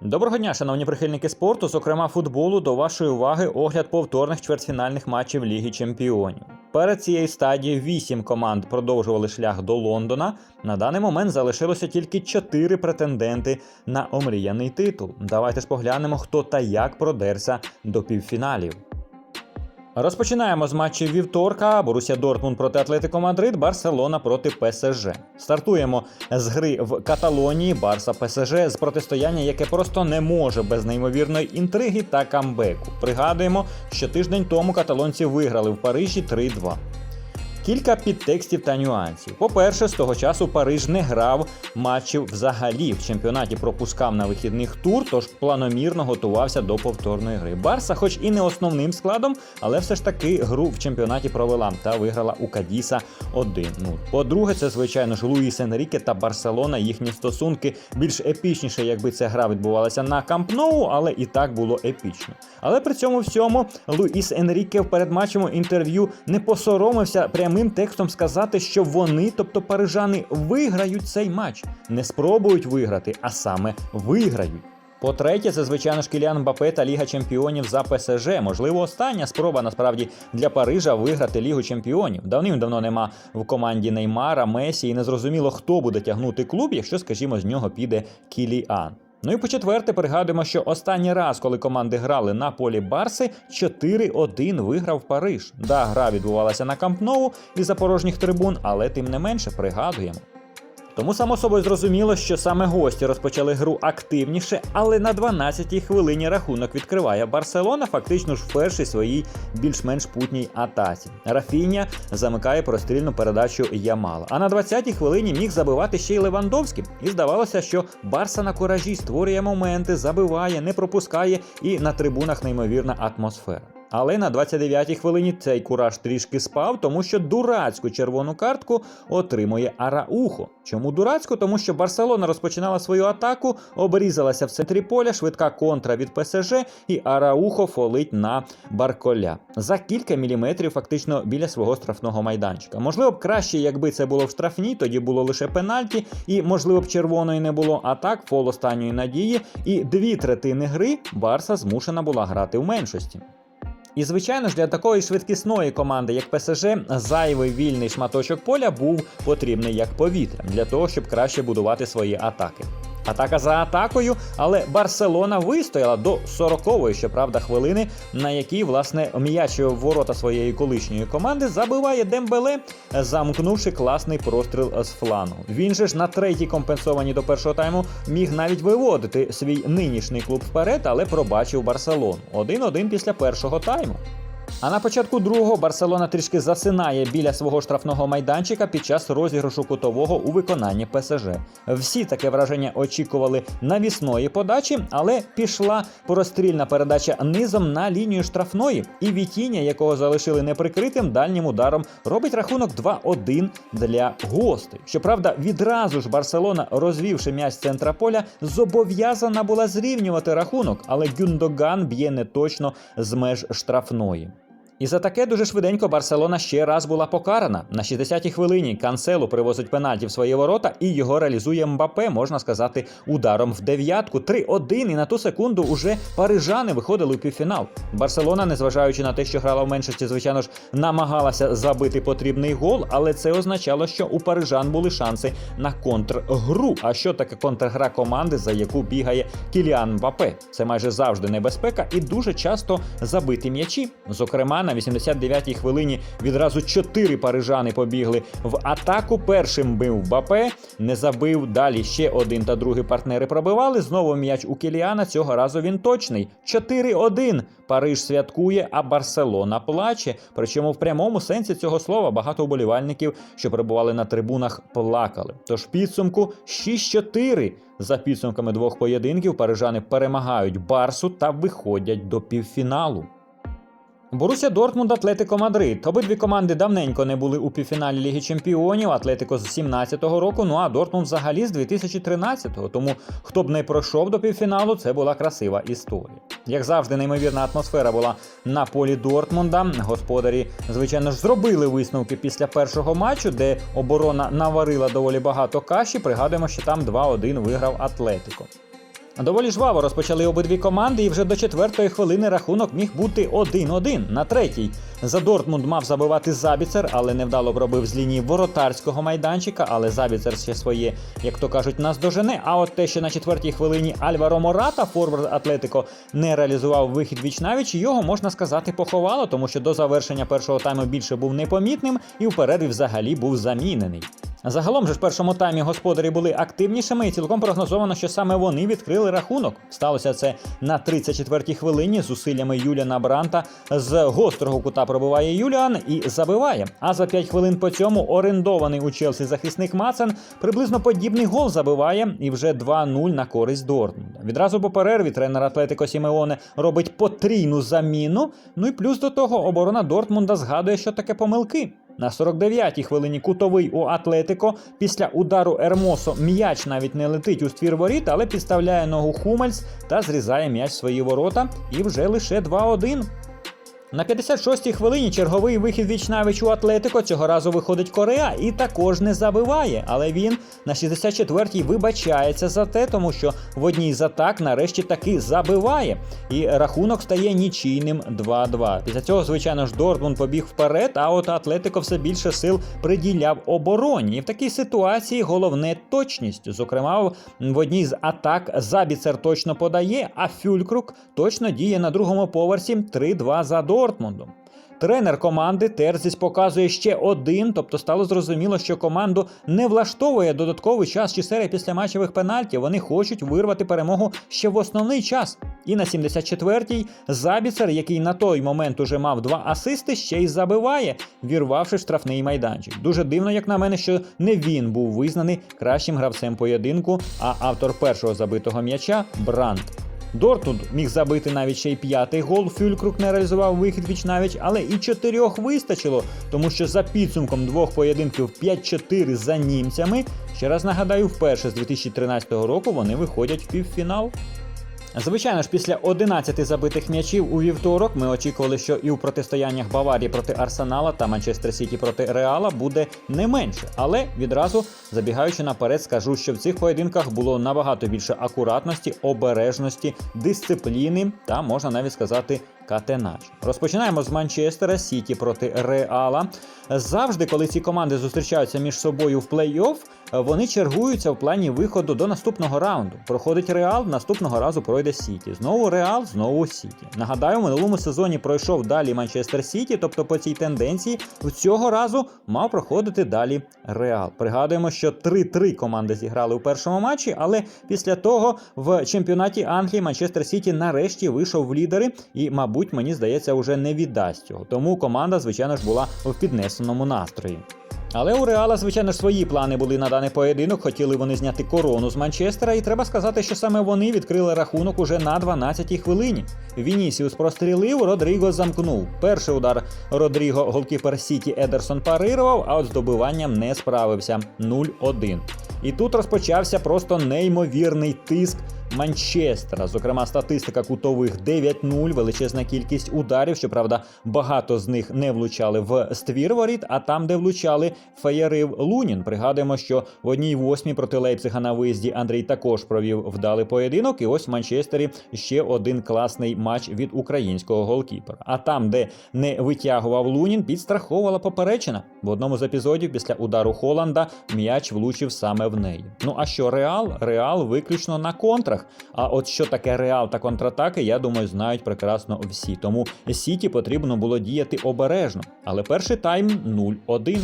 Доброго дня, шановні прихильники спорту, зокрема футболу, до вашої уваги огляд повторних чвертьфінальних матчів Ліги Чемпіонів. Перед цією стадією вісім команд продовжували шлях до Лондона. На даний момент залишилося тільки чотири претенденти на омріяний титул. Давайте ж поглянемо, хто та як продерся до півфіналів. Розпочинаємо з матчів вівторка. Борусія Дортмунд проти Атлетико Мадрид, Барселона проти ПСЖ. Стартуємо з гри в Каталонії, Барса ПСЖ з протистояння, яке просто не може без неймовірної інтриги та камбеку. Пригадуємо, що тиждень тому каталонці виграли в Парижі 3-2. Кілька підтекстів та нюансів. По-перше, з того часу Париж не грав матчів взагалі. В чемпіонаті пропускав на вихідних тур, тож планомірно готувався до повторної гри. Барса, хоч і не основним складом, але все ж таки гру в чемпіонаті провела та виграла у Кадіса 1 0 По-друге, це звичайно ж Луїс Енріке та Барселона. Їхні стосунки більш епічніше, якби ця гра відбувалася на Камп Ноу, але і так було епічно. Але при цьому всьому Луїс Енріке в передматчевому інтерв'ю не посоромився прямим текстом сказати, що вони, тобто парижани, виграють цей матч, не спробують виграти, а саме виграють. По-третє, це звичайно ж Кіліан Мбаппе та Ліга Чемпіонів за ПСЖ. Можливо, остання спроба насправді для Парижа виграти Лігу Чемпіонів. Давним-давно нема в команді Неймара, Месі, і незрозуміло, хто буде тягнути клуб, якщо, скажімо, з нього піде Кіліан. Ну і по четверте, пригадуємо, що останній раз, коли команди грали на полі Барси, 4-1 виграв Париж. Да, гра відбувалася на Кампнову із запорожніх трибун, але тим не менше пригадуємо. Тому само собою зрозуміло, що саме гості розпочали гру активніше, але на 12-й хвилині рахунок відкриває Барселона, фактично ж в першій своїй більш-менш путній атаці. Рафіня замикає прострільну передачу Ямала. А на 20-й хвилині міг забивати ще й Левандовський. І здавалося, що Барса на куражі створює моменти, забиває, не пропускає, і на трибунах неймовірна атмосфера. Але на 29-й хвилині цей кураж трішки спав, тому що дурацьку червону картку отримує Араухо. Чому дурацьку? Тому що Барселона розпочинала свою атаку, обрізалася в центрі поля, швидка контра від ПСЖ, і Араухо фолить на Барколя за кілька міліметрів, фактично біля свого штрафного майданчика. Можливо б краще, якби це було в штрафній, тоді було лише пенальті, і можливо б червоної не було. А так, фол останньої надії, і дві третини гри Барса змушена була грати в меншості. І, звичайно ж, для такої швидкісної команди, як ПСЖ, зайвий вільний шматочок поля був потрібний як повітря для того, щоб краще будувати свої атаки. Атака за атакою, але Барселона вистояла до 40-ї, щоправда, хвилини, на якій, власне, м'яч в ворота своєї колишньої команди забиває Дембеле, замкнувши класний простріл з флану. Він же ж на третій компенсованій до першого тайму міг навіть виводити свій нинішній клуб вперед, але пробачив Барселону. 1-1 після першого тайму. А на початку другого Барселона трішки засинає біля свого штрафного майданчика під час розіграшу кутового у виконанні ПСЖ. Всі таке враження очікували навісної подачі, але пішла порозстрільна передача низом на лінію штрафної, і Вітіння, якого залишили неприкритим дальнім ударом, робить рахунок 2-1 для гостей. Щоправда, відразу ж Барселона, розвівши м'яч з центра поля, зобов'язана була зрівнювати рахунок, але Гюндоган б'є неточно з меж штрафної. І за таке дуже швиденько Барселона ще раз була покарана. На 60-й хвилині Канцелу привозить пенальті в свої ворота і його реалізує Мбапе, можна сказати, ударом в дев'ятку. 3-1, і на ту секунду уже парижани виходили у півфінал. Барселона, незважаючи на те, що грала в меншості, звичайно ж, намагалася забити потрібний гол, але це означало, що у парижан були шанси на контргру. А що таке контргра команди, за яку бігає Кіліан Мбапе? Це майже завжди небезпека і дуже часто забиті м'ячі. Зокрема, на 89-й хвилині відразу чотири парижани побігли в атаку. Першим бив Бапе, не забив. Далі ще один та другий партнери пробивали. Знову м'яч у Кіліана. Цього разу він точний. 4-1. Париж святкує, а Барселона плаче. Причому в прямому сенсі цього слова багато вболівальників, що перебували на трибунах, плакали. Тож підсумку 6-4. За підсумками двох поєдинків парижани перемагають Барсу та виходять до півфіналу. Боруся Дортмунд, Атлетико Мадрид. Обидві команди давненько не були у півфіналі Ліги Чемпіонів. Атлетико з 17-го року, ну а Дортмунд взагалі з 2013-го. Тому хто б не пройшов до півфіналу, це була красива історія. Як завжди, неймовірна атмосфера була на полі Дортмунда. Господарі, звичайно ж, зробили висновки після першого матчу, де оборона наварила доволі багато каші. Пригадуємо, що там 2-1 виграв Атлетико. Доволі жваво розпочали обидві команди, і вже до четвертої хвилини рахунок міг бути 1-1 на третій. За Дортмунд мав забивати Забіцер, але невдало пробив з лінії воротарського майданчика. Але Забіцер ще своє, як то кажуть, наздожене. А от те, що на четвертій хвилині Альваро Мората, форвард Атлетико, не реалізував вихід вічнавіч, його можна сказати поховало, тому що до завершення першого тайму більше був непомітним і в перерві взагалі був замінений. Загалом же в першому таймі господарі були активнішими, і цілком прогнозовано, що саме вони відкрили рахунок. Сталося це на 34-й хвилині з усиллями Юліана Бранта. З гострого кута пробиває Юліан і забиває. А за 5 хвилин по цьому орендований у Челсі захисник Мацен приблизно подібний гол забиває і вже 2-0 на користь Дортмунда. Відразу по перерві тренер Атлетико Сімеоне робить потрійну заміну. Ну і плюс до того оборона Дортмунда згадує, що таке помилки. На 49-й хвилині кутовий у Атлетико. Після удару Ермосо м'яч навіть не летить у ствір воріт, але підставляє ногу Хумельс та зрізає м'яч в свої ворота. І вже лише 2-1. На 56-й хвилині черговий вихід вічнавіч у Атлетико цього разу виходить Корея і також не забиває. Але він на 64-й вибачається за те, тому що в одній з атак нарешті таки забиває. І рахунок стає нічийним 2-2. Після цього, звичайно ж, Дортмунд побіг вперед, а от Атлетико все більше сил приділяв обороні. І в такій ситуації головне точність. Зокрема, в одній з атак Забіцер точно подає, а Фюлькрук точно діє на другому поверсі 3-2 за Дортмундом. Тренер команди Терзіс показує ще один, тобто стало зрозуміло, що команду не влаштовує додатковий час чи серія після матчевих пенальтів. Вони хочуть вирвати перемогу ще в основний час. І на 74-й Забіцер, який на той момент уже мав два асисти, ще й забиває, вірвавши в штрафний майданчик. Дуже дивно, як на мене, що не він був визнаний кращим гравцем поєдинку, а автор першого забитого м'яча Брандт. Дортмунд міг забити навіть ще й п'ятий гол. Фюлькрук не реалізував вихід віч навіть, але і чотирьох вистачило, тому що за підсумком двох поєдинків 5-4 за німцями. Ще раз нагадаю, вперше з 2013 року вони виходять в півфінал. Звичайно ж, після 11 забитих м'ячів у вівторок ми очікували, що і у протистояннях Баварії проти Арсенала та Манчестер Сіті проти Реала буде не менше. Але відразу забігаючи наперед, скажу, що в цих поєдинках було набагато більше акуратності, обережності, дисципліни та можна навіть сказати. Катенач. Розпочинаємо з Манчестера Сіті проти Реала. Завжди, коли ці команди зустрічаються між собою в плей-офф, вони чергуються в плані виходу до наступного раунду. Проходить Реал, наступного разу пройде Сіті. Знову Реал, знову Сіті. Нагадаю, в минулому сезоні пройшов далі Манчестер Сіті, тобто по цій тенденції в цього разу мав проходити далі Реал. Пригадуємо, що 3-3 команди зіграли у першому матчі, але після того в чемпіонаті Англії Манчестер Сіті нарешті вийшов в лідери і, мабуть, мені здається, вже не віддасть цього. Тому команда, звичайно ж, була в піднесеному настрої. Але у Реала, звичайно свої плани були на даний поєдинок. Хотіли вони зняти корону з Манчестера, і треба сказати, що саме вони відкрили рахунок уже на 12-й хвилині. Вінісіус прострілив, Родріго замкнув. Перший удар Родріго голкіпер Сіті Едерсон парирував, а от з добиванням не справився 0-1. І тут розпочався просто неймовірний тиск. Манчестера, зокрема, статистика кутових 9-0, величезна кількість ударів. Щоправда, багато з них не влучали в ствір воріт, а там, де влучали, феєрив Лунін. Пригадуємо, що в одній восьмій проти Лейпцига на виїзді Андрій також провів вдалий поєдинок. І ось в Манчестері ще один класний матч від українського голкіпера. А там, де не витягував Лунін, підстраховувала поперечина. В одному з епізодів після удару Холланда м'яч влучив саме в неї. Ну а що Реал? Реал виключно на контрах. А от що таке реал та контратаки, я думаю, знають прекрасно всі. Тому Сіті потрібно було діяти обережно. Але перший тайм 0-1.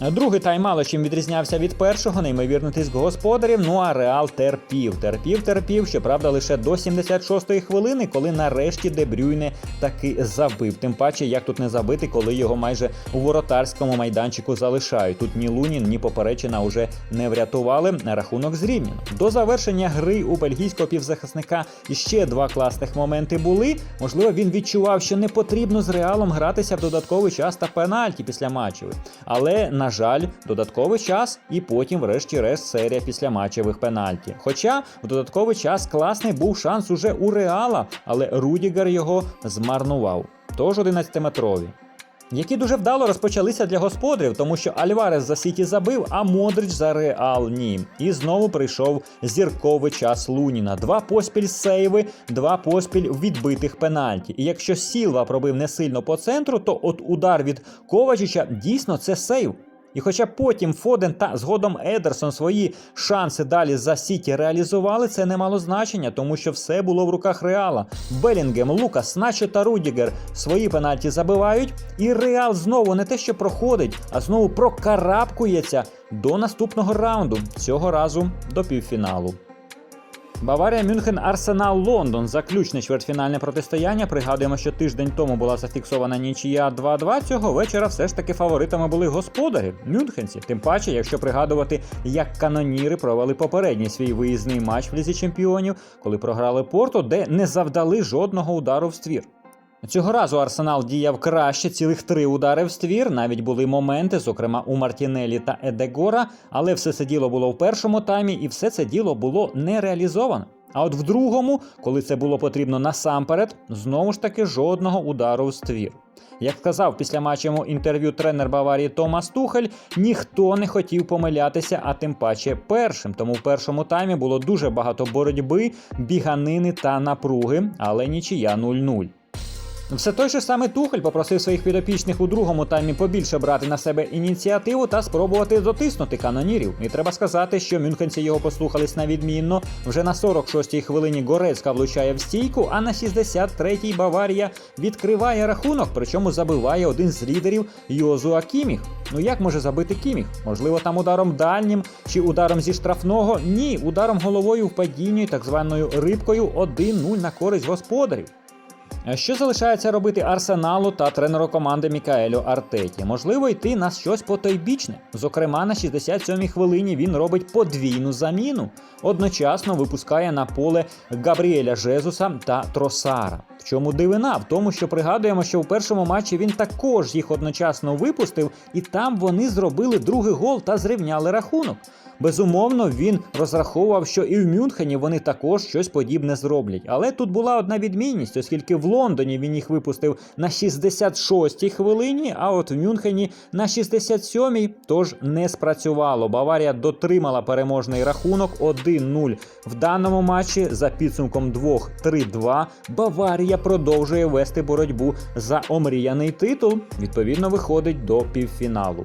Другий тайм мало чим відрізнявся від першого, неймовірний тиск господарів. Ну а Реал терпів, терпів, терпів. Щоправда, лише до 76-ї хвилини, коли нарешті Дебрюйне таки забив. Тим паче, як тут не забити, коли його майже у воротарському майданчику залишають. Тут ні Лунін, ні поперечина уже не врятували. Рахунок зрівняно. До завершення гри у бельгійського півзахисника ще два класних моменти були. Можливо, він відчував, що не потрібно з реалом гратися в додатковий час та пенальті після матчів. Але на жаль, додатковий час, і потім, врешті-решт, серія після матчевих пенальті. Хоча в додатковий час класний був шанс уже у Реала, але Рудігер його змарнував. Тож 11-метрові. які дуже вдало розпочалися для господарів, тому що Альварес за Сіті забив, а Модрич за Реал ні. І знову прийшов зірковий час Луніна. Два поспіль сейви, два поспіль відбитих пенальті. І якщо Сілва пробив не сильно по центру, то от удар від Ковачича дійсно це сейв. І хоча потім Фоден та згодом Едерсон свої шанси далі за Сіті реалізували, це не мало значення, тому що все було в руках Реала. Белінгем, Лукас, Наче та Рудігер свої пенальті забивають, і Реал знову не те, що проходить, а знову прокарабкується до наступного раунду, цього разу до півфіналу. Баварія Мюнхен Арсенал Лондон. Заключне чвертьфінальне протистояння. Пригадуємо, що тиждень тому була зафіксована нічия 2-2. Цього вечора все ж таки фаворитами були господарі мюнхенці. Тим паче, якщо пригадувати, як каноніри провели попередній свій виїзний матч в лізі чемпіонів, коли програли Порту, де не завдали жодного удару в ствір. Цього разу Арсенал діяв краще, цілих три удари в ствір. Навіть були моменти, зокрема у Мартінелі та Едегора, але все це діло було в першому таймі, і все це діло було не реалізовано. А от в другому, коли це було потрібно насамперед, знову ж таки жодного удару в ствір. Як сказав після матчевого інтерв'ю тренер Баварії Томас Тухель, ніхто не хотів помилятися, а тим паче першим. Тому в першому таймі було дуже багато боротьби, біганини та напруги, але нічия 0-0. Все той же саме Тухель попросив своїх підопічних у другому таймі побільше брати на себе ініціативу та спробувати дотиснути канонірів. І треба сказати, що мюнхенці його послухались на відмінно. Вже на 46-й хвилині Горецька влучає в стійку, а на 63-й Баварія відкриває рахунок, причому забиває один з лідерів Йозуа Кіміх. Ну як може забити Кіміх? Можливо, там ударом дальнім чи ударом зі штрафного? Ні, ударом головою в падінні, так званою рибкою 1-0 на користь господарів. А Що залишається робити Арсеналу та тренеру команди Мікаелю Артеті? Можливо, йти на щось потойбічне. Зокрема, на 67-й хвилині він робить подвійну заміну. Одночасно випускає на поле Габріеля Жезуса та Тросара. В чому дивина? В тому, що пригадуємо, що в першому матчі він також їх одночасно випустив, і там вони зробили другий гол та зрівняли рахунок. Безумовно, він розраховував, що і в Мюнхені вони також щось подібне зроблять. Але тут була одна відмінність, оскільки в Лондоні він їх випустив на 66-й хвилині, а от в Мюнхені на 67-й, тож не спрацювало. Баварія дотримала переможний рахунок 1-0. В даному матчі за підсумком 2-3-2 Баварія продовжує вести боротьбу за омріяний титул. Відповідно, виходить до півфіналу.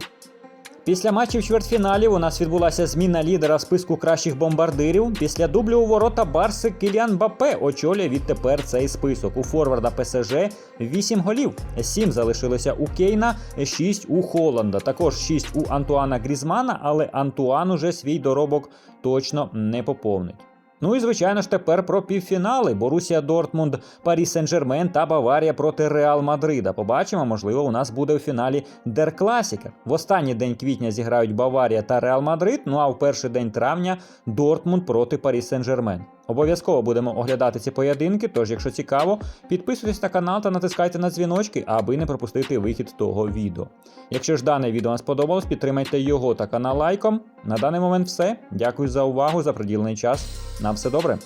Після матчів чвертьфіналів у нас відбулася зміна лідера списку кращих бомбардирів. Після дублю у ворота Барси Кіліан Бапе очолює відтепер цей список. У форварда ПСЖ 8 голів. 7 залишилося у Кейна, 6 у Холланда. Також 6 у Антуана Грізмана, але Антуан уже свій доробок точно не поповнить. Ну і звичайно ж тепер про півфінали: Борусія Дортмунд, Парі Сен-Жермен та Баварія проти Реал Мадрида. Побачимо, можливо, у нас буде у фіналі Дер Класіка. В останній день квітня зіграють Баварія та Реал Мадрид. Ну а в перший день травня Дортмунд проти Парі Сен-Жермен. Обов'язково будемо оглядати ці поєдинки. Тож, якщо цікаво, підписуйтесь на канал та натискайте на дзвіночки, аби не пропустити вихід того відео. Якщо ж дане відео вам сподобалось, підтримайте його та канал лайком. На даний момент все. Дякую за увагу, за приділений час. На все добре.